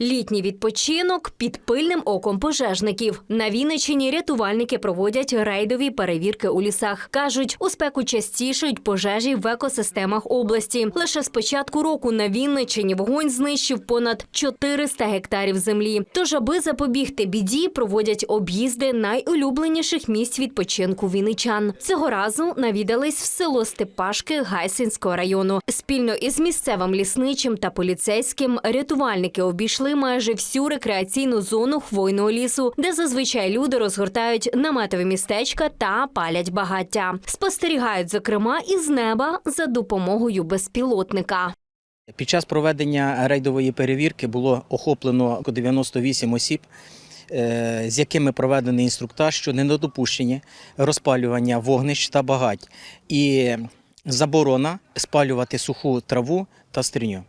Літній відпочинок під пильним оком пожежників. На Вінниччині рятувальники проводять рейдові перевірки у лісах. Кажуть, у спеку частішають пожежі в екосистемах області. Лише з початку року на Вінниччині вогонь знищив понад 400 гектарів землі. Тож, аби запобігти біді, проводять об'їзди найулюбленіших місць відпочинку вінничан. Цього разу навідались в село Степашки Гайсинського району. Спільно із місцевим лісничим та поліцейським рятувальники обійшли майже всю рекреаційну зону хвойного лісу, де зазвичай люди розгортають наметові містечка та палять багаття. Спостерігають, зокрема, із неба за допомогою безпілотника. Під час проведення рейдової перевірки було охоплено 98 осіб, е, з якими проведений інструктаж щодо недопущення розпалювання вогнищ та багать і заборона спалювати суху траву та стріню.